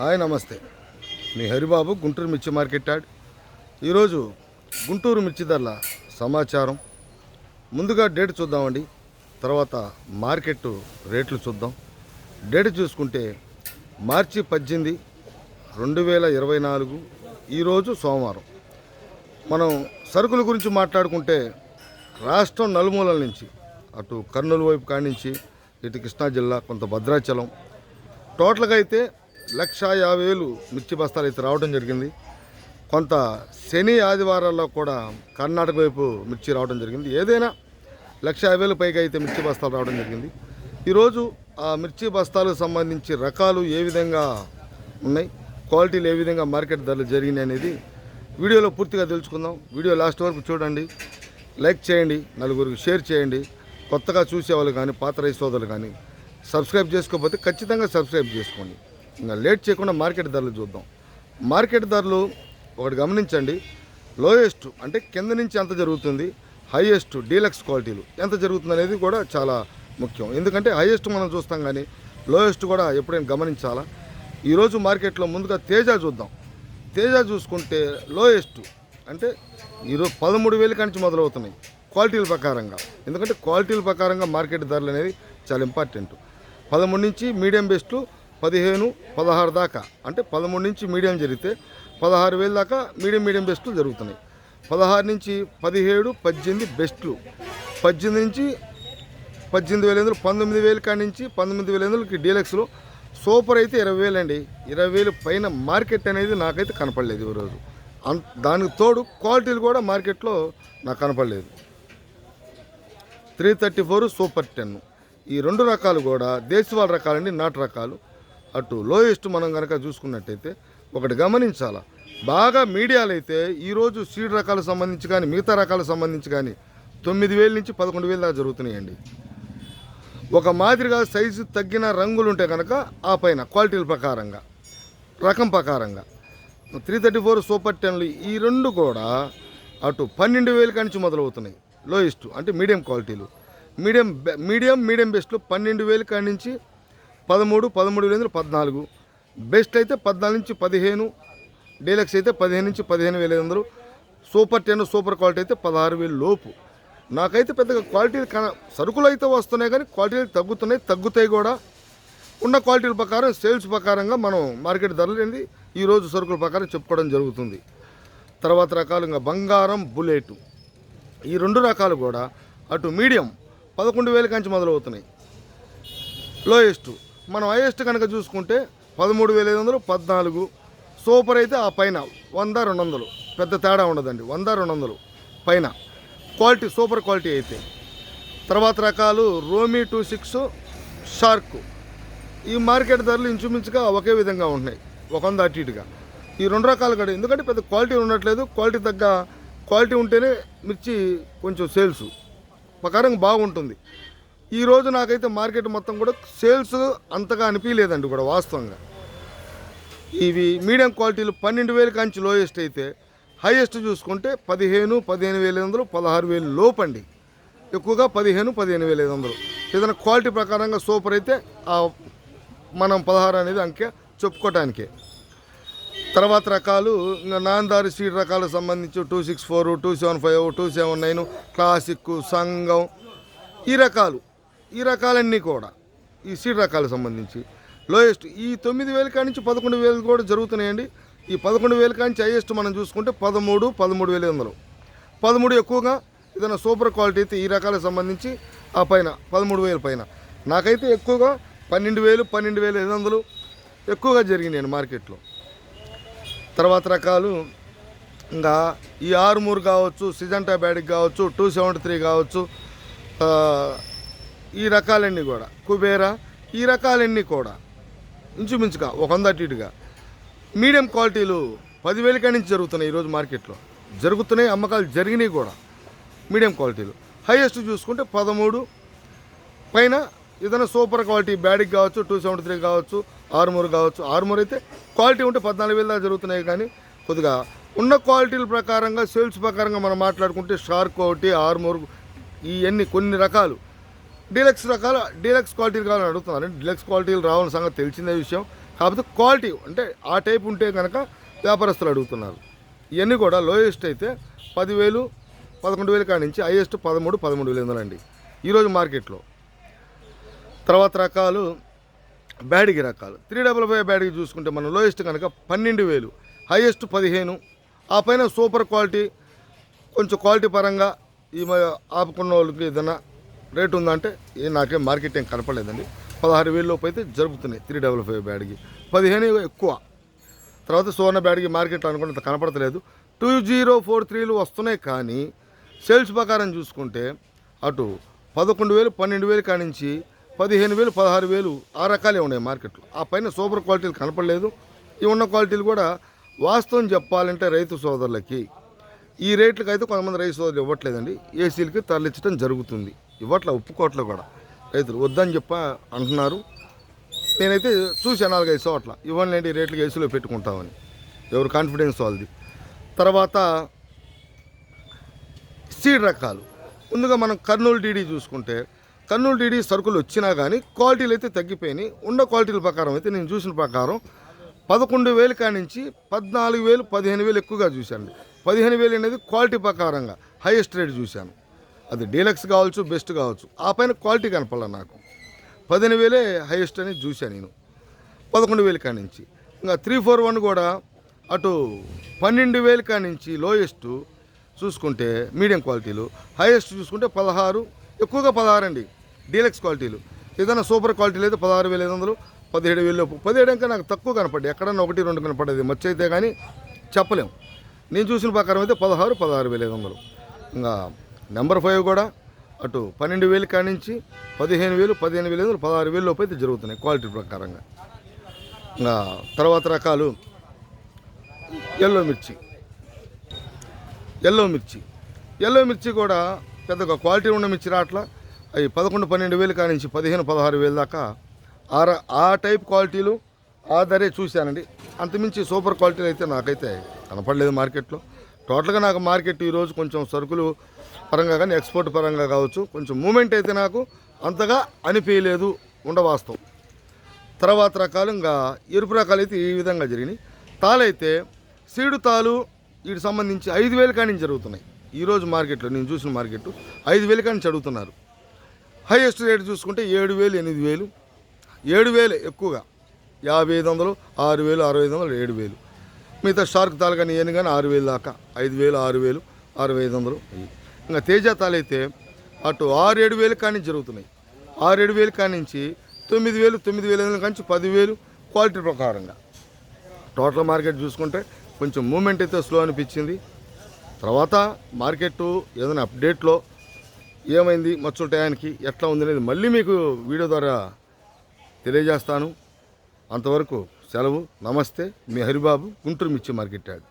Hi నమస్తే. మీ హరిబాబు గుంటూరు మిర్చి market add. ఈరోజు గుంటూరు మిర్చి ధరల సమాచారం. ముందుగా డేట్ చూద్దామండి. తర్వాత మార్కెట్ రేట్లు చూద్దాం. డేట్ చూసుకుంటే మార్చి పద్దెనిమిది రెండు వేల ఇరవై నాలుగు ఈరోజు సోమవారం. మనం సరుకుల గురించి మాట్లాడుకుంటే రాష్ట్రం నలుమూలల నుంచి అటు కర్నూలు వైపు కాడి నుంచి ఇటు కృష్ణా జిల్లా కొంత భద్రాచలం. టోటల్గా అయితే లక్ష యాభై వేలు మిర్చి బస్తాలు అయితే రావడం జరిగింది. కొంత శని ఆదివారాల్లో కూడా కర్ణాటక వైపు మిర్చి రావడం జరిగింది. ఏదైనా లక్ష యాభై వేలు పైగా అయితే మిర్చి బస్తాలు రావడం జరిగింది. ఈరోజు ఆ మిర్చి బస్తాలకు సంబంధించి రకాలు ఏ విధంగా ఉన్నాయి క్వాలిటీలు ఏ విధంగా మార్కెట్ ధరలు జరిగినాయి అనేది వీడియోలో పూర్తిగా తెలుసుకుందాం. వీడియో లాస్ట్ వరకు చూడండి లైక్ చేయండి నలుగురికి షేర్ చేయండి. కొత్తగా చూసేవాళ్ళు కానీ పాత రైస్ సోదరులు కానీ సబ్స్క్రైబ్ చేసుకోకపోతే ఖచ్చితంగా సబ్స్క్రైబ్ చేసుకోండి. ఇంకా లేట్ చేయకుండా మార్కెట్ ధరలు చూద్దాం. మార్కెట్ ధరలు ఒకటి గమనించండి. లోయెస్ట్ అంటే కింద నుంచి ఎంత జరుగుతుంది? హైయెస్ట్ డీలక్స్ క్వాలిటీలు ఎంత జరుగుతుంది అనేది కూడా చాలా ముఖ్యం. ఎందుకంటే హైయెస్ట్ మనం చూస్తాం కానీ లోయెస్ట్ కూడా ఎప్పుడైనా గమనించాలా? ఈరోజు మార్కెట్లో ముందుగా తేజ చూద్దాం. తేజ చూసుకుంటే లోయెస్ట్ అంటే ఈరోజు పదమూడు వేల నుంచి మొదలవుతున్నాయి క్వాలిటీల ప్రకారంగా. ఎందుకంటే క్వాలిటీల ప్రకారంగా మార్కెట్ ధరలు అనేది చాలా ఇంపార్టెంట్. పదమూడు నుంచి మీడియం బెస్ట్లు పదిహేను పదహారు దాకా. అంటే పదమూడు నుంచి మీడియం జరిగితే పదహారు వేలు దాకా మీడియం మీడియం బెస్ట్లు జరుగుతున్నాయి. పదహారు నుంచి పదిహేడు పద్దెనిమిది బెస్ట్లు. పద్దెనిమిది నుంచి పద్దెనిమిది వేల ఎనిమిది పంతొమ్మిది వేల కాడి నుంచి పంతొమ్మిది వేల ఎందులకి డీలక్స్లో సూపర్ అయితే ఇరవై వేలు అండి. ఇరవై వేలు పైన మార్కెట్ అనేది నాకైతే కనపడలేదు ఈరోజు అంత దానికి తోడు క్వాలిటీలు కూడా మార్కెట్లో నాకు కనపడలేదు. Three thirty four super ten. ఈ రెండు రకాలు కూడా దేశవాళ రకాలండి నాటు రకాలు. అటు లోయెస్ట్ మనం కనుక చూసుకున్నట్టయితే ఒకటి గమనించాలా? బాగా మీడియాలు అయితే ఈరోజు సీడ్ రకాలకు సంబంధించి కానీ మిగతా రకాలకు సంబంధించి కానీ తొమ్మిది వేల నుంచి పదకొండు వేల దాకా జరుగుతున్నాయండి. ఒక మాదిరిగా సైజు తగ్గిన రంగులు ఉంటే కనుక ఆ పైన క్వాలిటీల ప్రకారంగా రకం ప్రకారంగా. త్రీ థర్టీ ఫోర్ సూపర్ టెన్లు ఈ రెండు కూడా అటు పన్నెండు వేల కానించి నుంచి మొదలవుతున్నాయి లోయెస్ట్ అంటే మీడియం క్వాలిటీలు. మీడియం మీడియం మీడియం బెస్ట్లు పన్నెండు వేల కానించి పదమూడు పదమూడు వేల పద్నాలుగు. బెస్ట్ అయితే పద్నాలుగు నుంచి పదిహేను డీలక్స్ అయితే పదిహేను నుంచి పదిహేను వేల ఐదు వందలు సూపర్ టెన్ సూపర్ క్వాలిటీ అయితే పదహారు వేలు లోపు. నాకైతే పెద్దగా క్వాలిటీ సరుకులు అయితే వస్తున్నాయి కానీ క్వాలిటీలు తగ్గుతున్నాయి తగ్గుతాయి కూడా. ఉన్న క్వాలిటీల ప్రకారం సేల్స్ ప్రకారంగా మనం మార్కెట్ ధరలు అనేది ఈరోజు సరుకుల ప్రకారం చెప్పుకోవడం జరుగుతుంది. తర్వాత రకాలుగా బంగారం బుల్లెట్. ఈ రెండు రకాలు కూడా అటు మీడియం పదకొండు వేల కంచి మొదలవుతున్నాయి. లోయెస్ట్. మనం హైయెస్ట్ కనుక చూసుకుంటే పదమూడు వేల ఐదు వందలు పద్నాలుగు. సూపర్ అయితే ఆ పైన వంద రెండు వందలు. పెద్ద తేడా ఉండదండి. వంద రెండు వందలు పైన. క్వాలిటీ సూపర్ క్వాలిటీ అయితే. తర్వాత రకాలు రోమీ టూ సిక్స్ షార్క్ ఈ మార్కెట్ ధరలు ఇంచుమించుగా ఒకే విధంగా ఉన్నాయి ఒక వంద అటు ఇటుగా. ఈ రెండు రకాలు కూడా. ఎందుకంటే పెద్ద క్వాలిటీ ఉండట్లేదు. క్వాలిటీ తగ్గ క్వాలిటీ ఉంటేనే మిర్చి కొంచెం సేల్స్ ప్రకారం బాగుంటుంది. ఈ రోజు నాకైతే మార్కెట్ మొత్తం కూడా సేల్స్ అంతగా అనిపించలేదండి కూడా వాస్తవంగా. ఇవి మీడియం క్వాలిటీలు పన్నెండు వేల కాంచి లోయెస్ట్ అయితే హైయెస్ట్ చూసుకుంటే పదిహేను పదిహేను వేల ఐదు వందలు పదహారు వేలు లోపండి. ఎక్కువగా పదిహేను పదిహేను వేల ఐదు వందలు. ఏదైనా క్వాలిటీ ప్రకారంగా సూపర్ అయితే మనం పదహారు అనేది అంకె చెప్పుకోవటానికే తర్వాత రకాలు ఇంకా నాందారి సీడ్ రకాలకు సంబంధించి two six four two seven five two seven nine classic సంఘం ఈ రకాలు. ఈ రకాలన్నీ కూడా ఈ సీడ్ రకాలకు సంబంధించి. లోయెస్ట్ ఈ తొమ్మిది వేల కానించి నుంచి పదకొండు వేలు కూడా జరుగుతున్నాయండి. ఈ పదకొండు వేల కానించి హైయెస్ట్ మనం చూసుకుంటే పదమూడు పదమూడు వేల వందలు. పదమూడు ఎక్కువగా ఏదైనా సూపర్ క్వాలిటీ అయితే ఈ రకాలకు సంబంధించి ఆ పైన పదమూడు వేల పైన. నాకైతే ఎక్కువగా పన్నెండు వేలు పన్నెండు వేల ఐదు వందలు ఎక్కువగా జరిగినాయి మార్కెట్లో. తర్వాత రకాలు ఇంకా ఈ ఆరుమూరు కావచ్చు సిజంటా బ్యాడిక్ కావచ్చు టూ సెవెంటీ త్రీ కావచ్చు ఈ రకాలన్నీ కూడా. కుబేర ఈ రకాలన్నీ కూడా. ఇంచుమించుగా ఒక వంద అటు ఇటుగా. మీడియం క్వాలిటీలు పదివేల కాడి నుంచి జరుగుతున్నాయి ఈరోజు మార్కెట్లో. జరుగుతున్నాయి అమ్మకాలు జరిగినాయి కూడా. మీడియం క్వాలిటీలు. హైయెస్ట్ చూసుకుంటే పదమూడు. పైన ఏదైనా సూపర్ క్వాలిటీ బ్యాడిక్ కావచ్చు టూ సెవెంటీ త్రీ కావచ్చు ఆరుమూరు కావచ్చు ఆరుమూరు అయితే క్వాలిటీ ఉంటే పద్నాలుగు వేల దాకా జరుగుతున్నాయి కానీ కొద్దిగా ఉన్న క్వాలిటీల ప్రకారంగా సేల్స్ ప్రకారంగా మనం మాట్లాడుకుంటే షార్క్ ఒకటి ఆరుమూరు ఇవన్నీ కొన్ని రకాలు. డీలక్స్ రకాల డీలక్స్ క్వాలిటీలు కావాలని అడుగుతున్నారు డీలక్స్ క్వాలిటీలు రావాలని సంగతి తెలిసిందే విషయం. కాకపోతే క్వాలిటీ అంటే ఆ టైప్ ఉంటే కనుక వ్యాపారస్తులు అడుగుతున్నారు. ఇవన్నీ కూడా లోయెస్ట్ అయితే పదివేలు పదకొండు వేలు కాడి నుంచి హైయెస్ట్ పదమూడు పదమూడు వేలు వందలండి ఈరోజు మార్కెట్లో తర్వాత రకాలు బ్యాడిగి రకాలు. త్రీ డబల్ ఫైవ్ బ్యాడిగి చూసుకుంటే మనం లోయెస్ట్ కనుక పన్నెండు వేలు హైయెస్ట్ పదిహేను. ఆ పైన సూపర్ క్వాలిటీ కొంచెం క్వాలిటీ పరంగా ఈ మ- ఆపుకున్న వాళ్ళకి ఏదైనా రేట్ ఉందంటే ఏ నాకేం మార్కెట్ ఏం కనపడలేదండి. పదహారు వేలు లోపు అయితే జరుపుతున్నాయి త్రీ డబల్ ఫైవ్ బ్యాడ్కి. పదిహేను ఎక్కువ. తర్వాత సువర్ణ బ్యాడ్కి మార్కెట్లో అనుకున్నంత కనపడతలేదు. టూ జీరో ఫోర్ త్రీలు వస్తున్నాయి కానీ సేల్స్ ప్రకారం చూసుకుంటే అటు పదకొండు వేలు పన్నెండు వేలు కానించి పదిహేను వేలు పదహారు వేలు ఆ రకాలే ఉన్నాయి మార్కెట్లో. ఆ పైన సూపర్ క్వాలిటీలు కనపడలేదు. ఈ ఉన్న క్వాలిటీలు కూడా వాస్తవం చెప్పాలంటే రైతు సోదరులకి ఈ రేట్లకు అయితే కొంతమంది రైతు సోదరులు ఇవ్వట్లేదండి. ఏసీలకి తరలించడం జరుగుతుంది. ఇవ్వట్లే ఒప్పుకోవట్లే కూడా. రైతులు వద్దని చెప్ప అంటున్నారు. నేనైతే చూసాను నాలుగైదు చోట్ల. ఇవ్వండి ఏంటి రేట్లకి ఏసీలో పెట్టుకుంటామని. ఎవరు కాన్ఫిడెన్స్ వాళ్ళది. తర్వాత సీడ్ రకాలు. ముందుగా మనం కర్నూలు డీడీ చూసుకుంటే కర్నూలు డీడీ సరుకులు వచ్చినా కానీ క్వాలిటీలు అయితే తగ్గిపోయినాయి. ఉన్న క్వాలిటీల ప్రకారం అయితే నేను చూసిన ప్రకారం పదకొండు వేలు కానించి పద్నాలుగు వేలు పదిహేను వేలు ఎక్కువగా చూశాను. పదిహేను వేలు అనేది క్వాలిటీ ప్రకారంగా హైయెస్ట్ రేట్ చూశాను. అది డీలక్స్ కావచ్చు బెస్ట్ కావచ్చు ఆ పైన క్వాలిటీ కనపడాల నాకు. పదిహేను వేలే హైయెస్ట్ అనేది చూశాను నేను. పదకొండు వేలు కానించి. ఇంకా త్రీ ఫోర్ వన్ కూడా అటు పన్నెండు వేలు కానించి లోయెస్ట్ చూసుకుంటే మీడియం క్వాలిటీలు హైయెస్ట్ చూసుకుంటే పదహారు ఎక్కువగా పదహారు అండి డీలక్స్ క్వాలిటీలు. ఏదైనా సూపర్ క్వాలిటీలు అయితే పదహారు వేల ఐదు వందలు పదిహేడు వేలు లోపు. పదిహేడు ఇంకా నాకు తక్కువ కనపడ్డాయి ఎక్కడన్నా ఒకటి రెండు కనపడేది మచ్చ అయితే కానీ చెప్పలేం. నేను చూసిన ప్రకారం అయితే పదహారు పదహారు వేల ఐదు వందలు. ఇంకా నెంబర్ ఫైవ్ కూడా అటు పన్నెండు వేలు కానించి పదిహేను వేలు పదిహేను వేలు ఐదు వందలు పదహారు వేలు లోపు అయితే జరుగుతున్నాయి క్వాలిటీ ప్రకారంగా. ఇంకా తర్వాత రకాలు ఎల్లో మిర్చి. ఎల్లో మిర్చి. ఎల్లో మిర్చి కూడా పెద్దగా క్వాలిటీ ఉన్న మిర్చి రాట్లా అవి పదకొండు పన్నెండు వేలు కానించి పదిహేను పదహారు వేలు దాకా ఆ ఆ టైప్ క్వాలిటీలు ఆ ధరే చూశానండి. అంతమించి సూపర్ క్వాలిటీలు అయితే నాకైతే కనపడలేదు మార్కెట్లో. టోటల్గా నాకు మార్కెట్ ఈరోజు కొంచెం సరుకులు పరంగా కానీ ఎక్స్పోర్ట్ పరంగా కావచ్చు కొంచెం మూమెంట్ అయితే నాకు అంతగా అనిపించలేదు ఉండవాస్తవం. తర్వాత రకాలు ఇంకా ఎరుపు రకాలు అయితే ఈ విధంగా జరిగినాయి. తాళైతే సీడు తాలు వీటికి సంబంధించి ఐదు వేలు కానీ జరుగుతున్నాయి. ఈరోజు మార్కెట్లో నేను చూసిన మార్కెట్ ఐదు వేలు కానీ చదువుతున్నారు హైయెస్ట్ రేట్ చూసుకుంటే ఏడు వేలు ఎనిమిది వేలు. ఏడు వేలు ఎక్కువగా. యాభై ఐదు వందలు ఆరు వేలు అరవై ఐదు వందలు ఏడు వేలు మిగతా షార్క్ తాలు కానీ ఏను కానీ ఆరు వేలు దాకా. ఐదు వేలు ఆరు వేలు అరవై ఐదు వందలు. ఇంకా తేజ తాలైతే అటు ఆరు ఏడు వేలు కానీ జరుగుతున్నాయి. ఆరు ఏడు వేలు కానించి తొమ్మిది వేలు తొమ్మిది వేల ఐదు వందల పదివేలు క్వాలిటీ ప్రకారంగా. టోటల్ మార్కెట్ చూసుకుంటే కొంచెం మూమెంట్ అయితే స్లో అనిపించింది. తర్వాత మార్కెట్ ఏదైనా అప్డేట్లో ఏమైంది మచ్చుల టయానికి ఎట్లా ఉంది అనేది మళ్ళీ మీకు వీడియో ద్వారా తెలియజేస్తాను. అంతవరకు సెలవు నమస్తే మీ హరిబాబు గుంటూరు మిర్చి మార్కెట్ యాడ్.